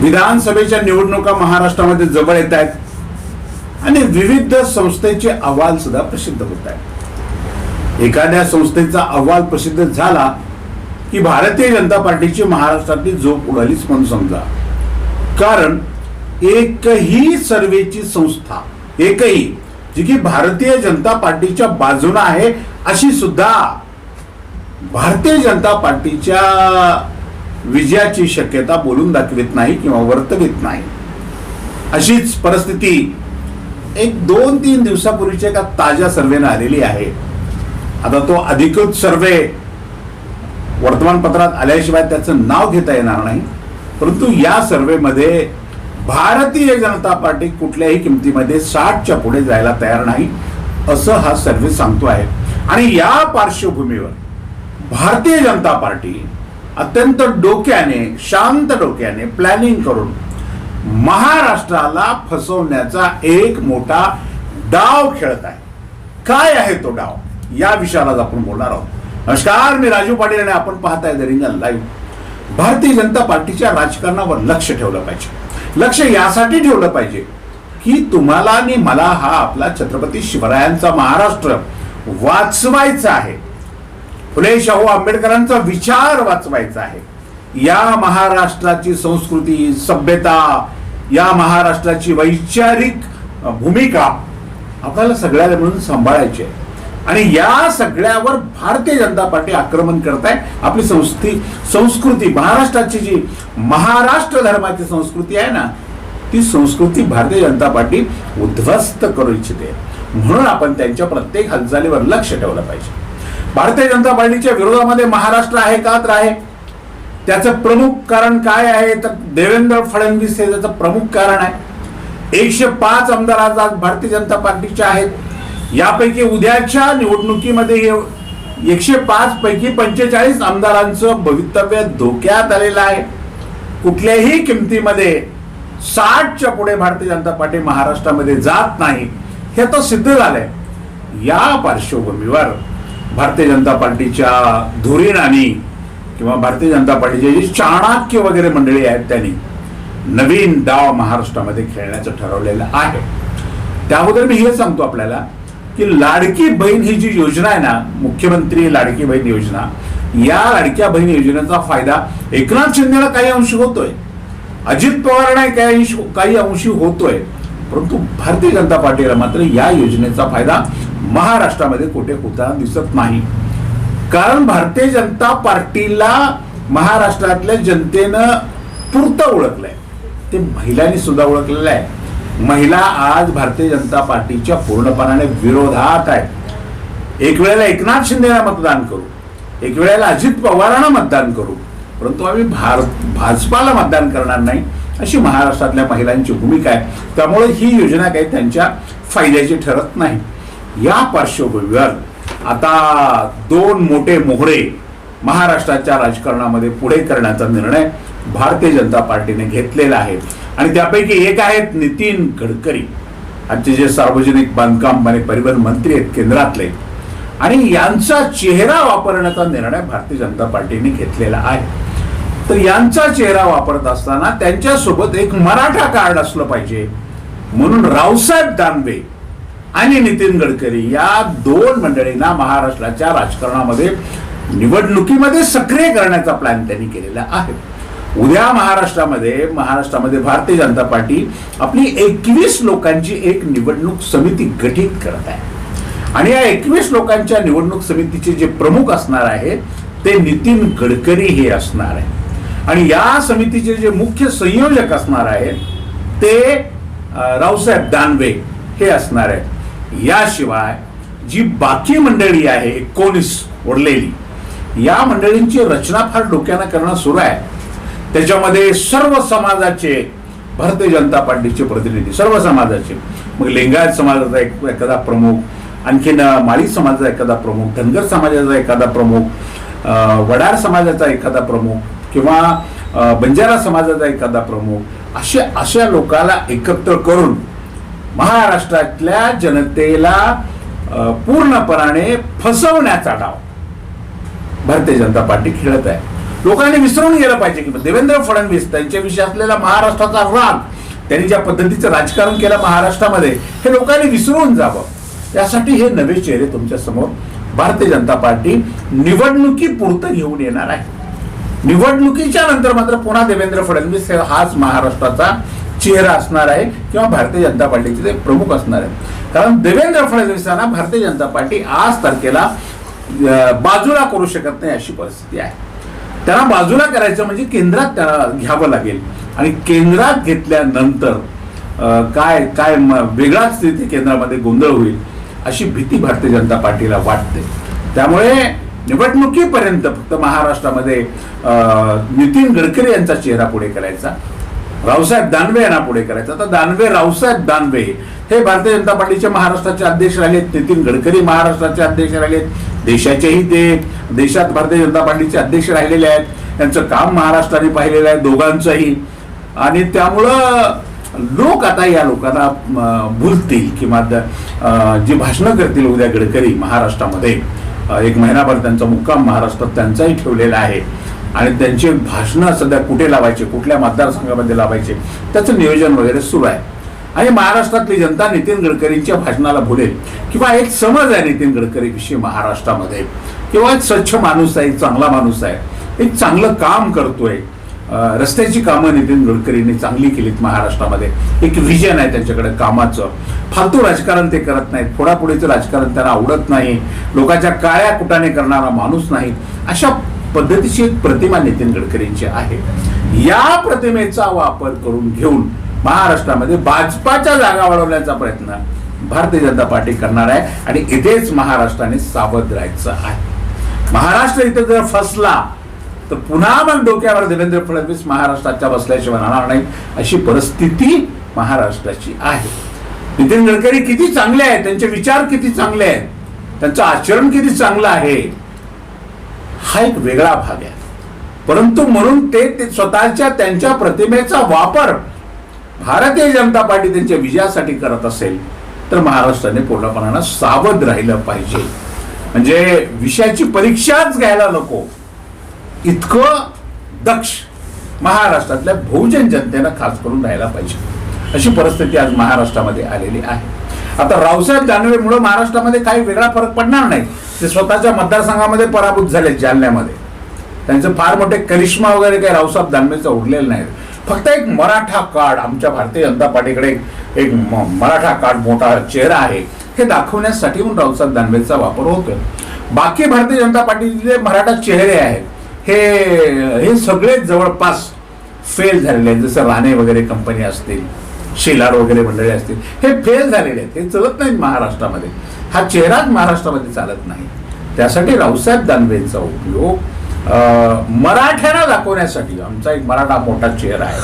विधानसभेच्या निवडणुका महाराष्ट्रामध्ये जवळ येत आहेत आणि विविध संस्थेचे अहवाल सुद्धा प्रसिद्ध होत आहेत. एखाद्या संस्थेचा अहवाल प्रसिद्ध झाला की भारतीय जनता पार्टीची महाराष्ट्रातली झोप उडालीच म्हणून समजा. कारण एकही सर्वेची संस्था एकही जी की भारतीय जनता पार्टीच्या बाजूने आहे अशी सुद्धा भारतीय जनता पार्टीच्या विजयाची शक्यता बोलून दाखवित नाही किंवा वर्तवित नाही. अशीच परिस्थिती एक दोन तीन दिवसापूर्वीच्या एका ताज्या सर्वेनं आलेली आहे. आता तो अधिकृत सर्वे वर्तमानपत्रात आल्याशिवाय त्याचं नाव घेता येणार नाही. परंतु या सर्वेमध्ये भारतीय जनता पार्टी कुठल्याही किमतीमध्ये साठच्या पुढे जायला तयार नाही असं हा सर्वे सांगतो आहे. आणि या पार्श्वभूमीवर भारतीय जनता पार्टी अत्यंत डोक्याने शांत डोक्याने प्लॅनिंग करून महाराष्ट्राला फसवण्याचा एक मोठा डाव खेळत आहे. काय आहे तो डाव? या विषयाला आपण बोलणार आहोत. नमस्कार मी राजू पाटील आणि आपण पाहताय द रिंगण लाईव्ह भारतीय जनता पार्टीच्या राजकारणावर लक्ष ठेवलं पाहिजे. लक्ष यासाठी ठेवलं पाहिजे की तुम्हाला आणि मला हा आपला छत्रपती शिवरायांचा महाराष्ट्र वाचवायचा आहे. फुले शाहू आंबेडकरांचा विचार वाचवायचा आहे. या महाराष्ट्राची संस्कृती सभ्यता या महाराष्ट्राची वैचारिक भूमिका आपल्याला सगळ्याला मिळून सांभाळायची आहे. आणि या सगळ्यावर भारतीय जनता पार्टी आक्रमण करत आहे आपली संस्थी संस्कृती महाराष्ट्राची जी महाराष्ट्र धर्माची संस्कृती आहे ना ती संस्कृती भारतीय जनता पार्टी उद्ध्वस्त करू इच्छिते. म्हणून आपण त्यांच्या प्रत्येक हालचालीवर लक्ष ठेवलं पाहिजे. भारतीय जनता पार्टीच्या विरोधामध्ये महाराष्ट्र आहे का तर आहे. त्याचं प्रमुख कारण काय आहे तर देवेंद्र फडणवीस हे त्याचं प्रमुख कारण आहे. एकशे पाच आमदार आज आज भारतीय जनता पार्टीचे आहेत. यापैकी उद्याच्या निवडणुकीमध्ये हे एकशे पाच पैकी पंचेचाळीस आमदारांचं भवितव्य धोक्यात आलेलं आहे. कुठल्याही किमतीमध्ये साठच्या पुढे भारतीय जनता पार्टी महाराष्ट्रामध्ये जात नाही. हे तर सिद्ध झालंय. या पार्श्वभूमीवर भारतीय जनता पार्टीच्या धुरीणानी किंवा भारतीय जनता पार्टीचे जी चाणाक्य वगैरे मंडळी आहेत त्यांनी नवीन डाव महाराष्ट्रामध्ये खेळण्याचं ठरवलेलं आहे. त्या अगोदर मी हे सांगतो आपल्याला की लाडकी बहीण ही जी योजना आहे ना मुख्यमंत्री लाडकी बहीण योजना या लाडक्या बहीण योजनेचा फायदा एकनाथ शिंदेला काही अंशी होतोय. अजित पवारांना काही अंश काही अंशी होतोय. परंतु भारतीय जनता पार्टीला मात्र या योजनेचा फायदा महाराष्ट्रामध्ये कुठे होताना दिसत नाही. कारण भारतीय जनता पार्टीला महाराष्ट्रातल्या जनतेनं पुरतं ओळखलंय. ते महिलांनी सुद्धा ओळखलेलं आहे. महिला आज भारतीय जनता पार्टीच्या पूर्णपणाने विरोधात आहेत. एक वेळेला एकनाथ शिंदेला मतदान करू. एक वेळेला अजित पवारांना मतदान करू. परंतु आम्ही भार भाजपाला मतदान करणार नाही अशी महाराष्ट्रातल्या महिलांची भूमिका आहे. त्यामुळे ही योजना काही त्यांच्या फायद्याची ठरत नाही. या पार्श्वभूमीवर आता दोन मोठे मोहरे महाराष्ट्राच्या राजकारणामध्ये पुढे करण्याचा निर्णय भारतीय जनता पार्टीने घेतलेला आहे. आणि त्यापैकी एक आहेत नितीन गडकरी. आजचे जे सार्वजनिक बांधकाम आणि परिवहन मंत्री आहेत केंद्रातले. आणि यांचा चेहरा वापरण्याचा निर्णय भारतीय जनता पार्टीने घेतलेला आहे. तर यांचा चेहरा वापरत असताना त्यांच्यासोबत एक मराठा कार्ड असलं पाहिजे. म्हणून रावसाहेब दानवे आणि नितीन गडकरी या दोन मंडळींना महाराष्ट्राच्या राजकारणामध्ये निवडणुकीमध्ये सक्रिय करण्याचा प्लॅन त्यांनी केलेला आहे. उद्या महाराष्ट्रामध्ये महाराष्ट्रामध्ये भारतीय जनता पार्टी आपली एकवीस लोकांची एक निवडणूक समिती गठीत करत आहे. आणि या एकवीस लोकांच्या निवडणूक समितीचे जे प्रमुख असणार आहेत ते नितीन गडकरी हे असणार आहे. आणि या समितीचे जे मुख्य संयोजक असणार आहेत ते रावसाहेब दानवे हे असणार आहेत. याशिवाय जी बाकी मंडळी आहे एकोणीस उरलेली या मंडळींची रचना फार डोक्यानं करणं सुरू आहे. त्याच्यामध्ये सर्व समाजाचे भारतीय जनता पार्टीचे प्रतिनिधी सर्व समाजाचे मग लिंगायत समाजाचा एक एखादा प्रमुख आणखीन माळी समाजाचा एखादा प्रमुख धनगर समाजाचा एखादा प्रमुख वडार समाजाचा एखादा प्रमुख किंवा बंजारा समाजाचा एखादा प्रमुख अशा अशा लोकाला एकत्र करून महाराष्ट्रातल्या जनतेला पूर्णपणाने फसवण्याचा डाव. भारतीय जनता पार्टी खेळत आहे. लोकांनी विसरून गेलं पाहिजे की देवेंद्र फडणवीस त्यांच्याविषयी असलेला महाराष्ट्राचा राग त्यांनी ज्या पद्धतीचं राजकारण केलं महाराष्ट्रामध्ये हे लोकांनी विसरून जावं. त्यासाठी हे नवे चेहरे तुमच्यासमोर भारतीय जनता पार्टी निवडणुकीपुरतं घेऊन येणार आहे. निवडणुकीच्या नंतर मात्र पुन्हा देवेंद्र फडणवीस हाच महाराष्ट्राचा चेहरा असणार आहे किंवा भारतीय जनता पार्टीचे ते प्रमुख असणार आहे कारण देवेंद्र फडणवीसांना भारतीय जनता पार्टी आज तारखेला बाजूला करू शकत नाही अशी परिस्थिती आहे. त्यांना बाजूला करायचं म्हणजे केंद्रात त्याला घ्यावं लागेल. आणि केंद्रात घेतल्यानंतर काय काय वेगळाच स्थिती केंद्रामध्ये गोंधळ होईल अशी भीती भारतीय जनता पार्टीला वाटते. त्यामुळे निवडणुकीपर्यंत फक्त महाराष्ट्रामध्ये नितीन गडकरी यांचा चेहरा पुढे करायचा. रावसाहेब दानवे यांना पुढे करायचं. आता दानवे रावसाहेब दानवे हे भारतीय जनता पार्टीचे महाराष्ट्राचे अध्यक्ष राहिलेत नितीन गडकरी महाराष्ट्राचे अध्यक्ष राहिलेत देशाचेही ते देशात भारतीय जनता पार्टीचे अध्यक्ष राहिलेले आहेत त्यांचं काम महाराष्ट्राने पाहिलेलं आहे दोघांचंही. आणि त्यामुळं लोक आता या लोकांना भुलतील किंवा जी भाषणं करतील उद्या गडकरी महाराष्ट्रामध्ये. एक महिनाभर त्यांचा मुक्काम महाराष्ट्रात त्यांचाही ठेवलेला आहे. आणि त्यांची भाषणं सध्या कुठे लावायचे कुठल्या मतदारसंघामध्ये लावायचे त्याचं नियोजन वगैरे सुरू आहे. आणि महाराष्ट्रातली जनता नितीन गडकरींच्या भाषणाला भुलेल किंवा एक समज आहे नितीन गडकरीविषयी महाराष्ट्रामध्ये. किंवा एक स्वच्छ माणूस आहे एक चांगला माणूस आहे एक चांगलं काम करतोय. रस्त्याची कामं नितीन गडकरींनी चांगली केलीत महाराष्ट्रामध्ये. एक विजन आहे त्यांच्याकडे कामाचं. फालतू राजकारण ते करत नाहीत. फोडाफोडीचं राजकारण त्यांना आवडत नाही. लोकांच्या काळ्या कुटाने करणारा माणूस नाही अशा पद्धतीची प्रतिमा नितीन गडकरींची आहे. या प्रतिमेचा वापर करून घेऊन महाराष्ट्रामध्ये भाजपाच्या जागा वाढवण्याचा प्रयत्न भारतीय जनता पार्टी करणार आहे आणि इथेच महाराष्ट्राने सावध राहायचं आहे. महाराष्ट्र इथं जर फसला तर पुन्हा मग डोक्यावर देवेंद्र फडणवीस महाराष्ट्राच्या बसल्याशिवाय राहणार नाही अशी परिस्थिती महाराष्ट्राची आहे. नितीन गडकरी किती चांगले आहेत त्यांचे विचार किती चांगले आहेत त्यांचं आचरण किती चांगलं आहे हा एक वेगळा भाग आहे. परंतु म्हणून ते स्वतःच्या त्यांच्या प्रतिमेचा वापर भारतीय जनता पार्टी त्यांच्या विजयासाठी करत असेल तर महाराष्ट्राने पूर्णपणानं सावध राहिलं पाहिजे. म्हणजे विषयाची परीक्षाच घ्यायला नको. इतकं दक्ष महाराष्ट्रातल्या बहुजन जनतेनं खास करून राहायला पाहिजे. अशी परिस्थिती आज महाराष्ट्रामध्ये आलेली आहे. आता रावसाहेब दानवेमुळे महाराष्ट्रामध्ये काही वेगळा फरक पडणार नाही. ते स्वतःच्या मतदारसंघामध्ये पराभूत झाले जालन्यामध्ये. त्यांचं फार मोठे करिश्मा वगैरे काही रावसाहेब दानवेचं उरलेलं नाही. फक्त एक मराठा कार्ड आमच्या भारतीय जनता पार्टीकडे एक- म- मराठा कार्ड मोठा चेहरा आहे. हे दाखवण्यासाठी म्हणून रावसाहेब दानवेचा वापर होतो बाकी भारतीय जनता पार्टीचे मराठा चेहरे आहेत. हे हे सगळे जवळपास फेल झालेले आहेत. जसं राणे वगैरे कंपनी असतील शेलार वगैरे मंडळी असतील. हे फेल झालेले आहेत. हे चलत नाहीत महाराष्ट्रामध्ये. हा चेहराच महाराष्ट्रामध्ये चालत नाही. त्यासाठी रावसाहेब दानवेंचा उपयोग मराठ्याला मराठ्यांना दाखवण्यासाठी आमचा एक मराठा मोठा चेहरा आहे.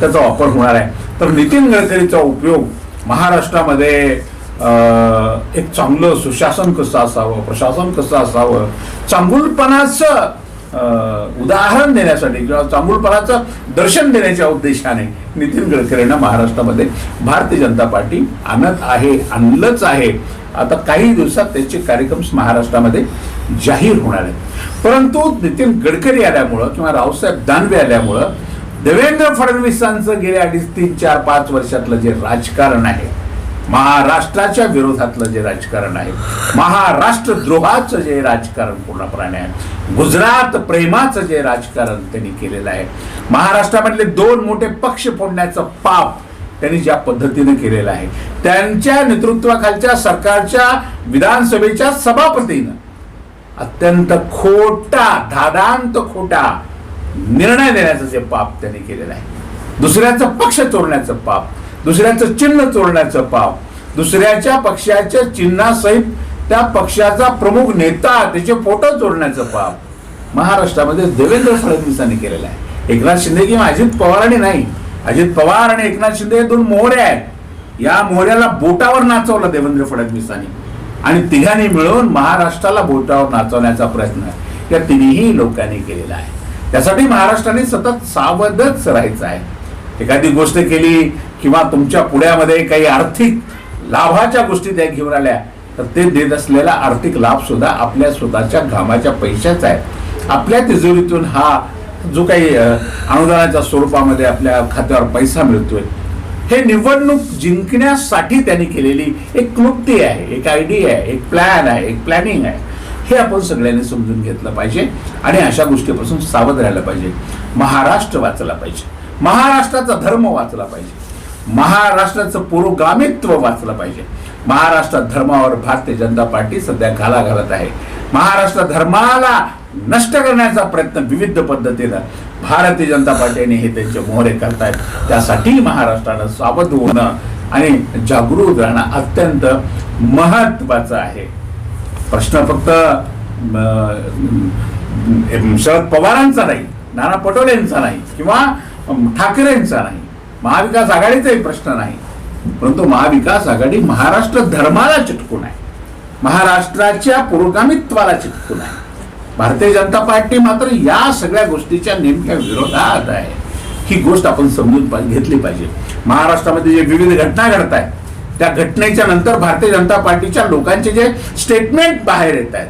त्याचा वापर होणार आहे. तर नितीन गडकरीचा उपयोग महाराष्ट्रामध्ये एक चांगलं सुशासन कसं असावं प्रशासन कसं असावं चांगुलपणाचं उदाहरण देण्यासाठी किंवा चांगुलपणाचं दर्शन देण्याच्या उद्देशाने नितीन गडकरींना महाराष्ट्रामध्ये भारतीय जनता पार्टी आणत आहे आणलंच आहे. आता काही दिवसात त्याचे कार्यक्रम महाराष्ट्रामध्ये जाहीर होणार आहेत. परंतु नितीन गडकरी आल्यामुळं किंवा रावसाहेब दानवे आल्यामुळं देवेंद्र फडणवीसांचं गेल्या अडीच तीन चार पाच वर्षातलं जे राजकारण आहे महाराष्ट्राच्या विरोधातलं जे राजकारण आहे महाराष्ट्र द्रोहाचं जे राजकारण पूर्णपणे आहे गुजरात प्रेमाचं जे राजकारण त्यांनी केलेलं आहे महाराष्ट्रामधले दोन मोठे पक्ष फोडण्याचं पाप त्यांनी ज्या पद्धतीने केलेलं आहे त्यांच्या नेतृत्वाखालच्या सरकारच्या विधानसभेच्या सभापतीनं अत्यंत खोटा धादांत खोटा निर्णय देण्याचं जे पाप त्यांनी केलेलं आहे दुसऱ्याचं पक्ष चोरण्याचं पाप दुसऱ्याचं चिन्ह चोरण्याचं पाव. दुसऱ्याच्या पक्षाच्या चिन्हासहित त्या पक्षाचा प्रमुख नेता त्याचे फोटो चोरण्याचं पाप महाराष्ट्रामध्ये देवेंद्र फडणवीसांनी केलेलं आहे. एकनाथ शिंदे किंवा अजित पवारांनी नाही. अजित पवार आणि एकनाथ शिंदे हे दोन मोहरे आहेत. या मोहऱ्याला बोटावर नाचवलं देवेंद्र फडणवीसांनी. आणि तिघांनी मिळून महाराष्ट्राला बोटावर नाचवण्याचा प्रयत्न या तिन्ही लोकांनी केलेला आहे. त्यासाठी महाराष्ट्राने सतत सावधच राहायचं आहे. एखादी गोष्ट केली किंवा तुमच्या पुण्यामध्ये काही आर्थिक लाभाच्या गोष्टी त्या घेऊन आल्या तर ते देत असलेला आर्थिक लाभ सुद्धा आपल्या स्वतःच्या घामाच्या पैशाचा आहे. आपल्या तिजोरीतून हा जो काही अनुदानाच्या स्वरूपामध्ये आपल्या खात्यावर पैसा मिळतोय हे निवडणूक जिंकण्यासाठी त्यांनी केलेली एक क्लुप्ती आहे एक आयडिया आहे एक प्लॅन आहे एक प्लॅनिंग आहे. हे आपण सगळ्यांनी समजून घेतलं पाहिजे आणि अशा गोष्टीपासून सावध राहिलं पाहिजे. महाराष्ट्र वाचला पाहिजे. महाराष्ट्राचा धर्म वाचला पाहिजे. महाराष्ट्राचं पुरोगामित्व वाचलं पाहिजे. महाराष्ट्र धर्मावर भारतीय जनता पार्टी सध्या घाला घालत आहे. महाराष्ट्र धर्माला नष्ट करण्याचा प्रयत्न विविध पद्धतीनं भारतीय जनता पार्टीने हे त्यांचे मोहरे करतायत. त्यासाठी महाराष्ट्रानं सावध होणं आणि जागरूक राहणं अत्यंत महत्वाचं आहे. प्रश्न फक्त शरद पवारांचा नाही नाना पटोलेंचा नाही किंवा ठाकरेंचा नाही. महाविकास आघाडीचाही प्रश्न नाही. परंतु महाविकास आघाडी महाराष्ट्र धर्माला चिटकून आहे. महाराष्ट्राच्या पुरोगामित्वाला चिटकून आहे. भारतीय जनता पार्टी मात्र या सगळ्या गोष्टीच्या नेमक्या विरोधात आहे. ही गोष्ट आपण समजून पा- घेतली पाहिजे. महाराष्ट्रामध्ये जे विविध घटना घडत आहेत त्या घटनेच्या नंतर भारतीय जनता पार्टीच्या लोकांचे जे स्टेटमेंट बाहेर येत आहेत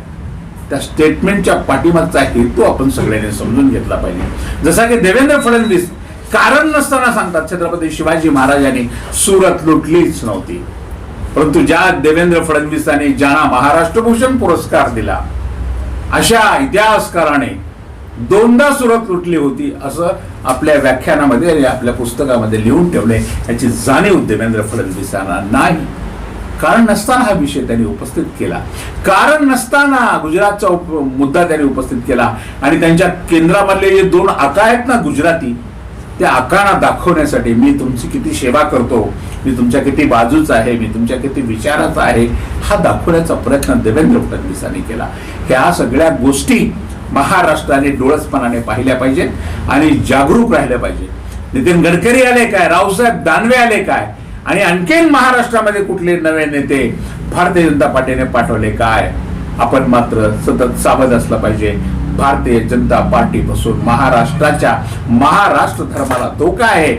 त्या स्टेटमेंटच्या पाठीमागचा हेतू आपण सगळ्यांनी समजून घेतला पाहिजे. जसा की देवेंद्र फडणवीस कारण नसताना सांगतात छत्रपती शिवाजी महाराजांनी सुरत लुटलीच नव्हती. परंतु ज्या देवेंद्र फडणवीसांनी ज्यांना महाराष्ट्र भूषण पुरस्कार दिला अशा इतिहासकाराने दोनदा सुरत लुटली होती असं आपल्या व्याख्यानामध्ये आणि आपल्या पुस्तकामध्ये लिहून ठेवले याची जाणीव देवेंद्र फडणवीसांना नाही. कारण नसताना हा विषय त्यांनी उपस्थित केला. कारण नसताना गुजरातचा उप- मुद्दा त्यांनी उपस्थित केला. आणि त्यांच्या केंद्रामधले जे दोन आका आहेत ना गुजराती त्या आकांना दाखवण्यासाठी मी तुमची किती सेवा करतो मी तुमच्या किती बाजूचा आहे मी तुमच्या किती विचाराचा आहे हा दाखवण्याचा प्रयत्न देवेंद्र फडणवीसांनी केला. ह्या सगळ्या गोष्टी महाराष्ट्राने डोळसपणाने पाहिल्या पाहिजेत आणि जागरूक राहिल्या पाहिजे नितीन गडकरी आले काय? रावसाहेब दानवे आले काय? आणि आणखीन महाराष्ट्रामध्ये कुठले नवे नेते भारतीय जनता पार्टीने पाठवले काय? आपण मात्र सतत सावध असलं पाहिजे. भारतीय जनता पार्टीपासून महाराष्ट्राच्या महाराष्ट्र धर्माला धोका आहे.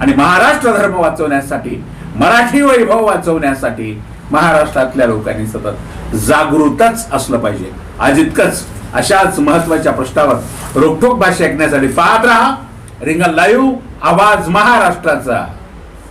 आणि महाराष्ट्र धर्म वाचवण्यासाठी मराठी वैभव वाचवण्यासाठी महाराष्ट्रातल्या लोकांनी सतत जागृतच असलं पाहिजे. आज इतकंच. अशाच महत्त्वाच्या प्रश्नावर रोखोक भाषा ऐकण्यासाठी पाहत राहा. रिंगल लाईव्ह. आवाज महाराष्ट्राचा.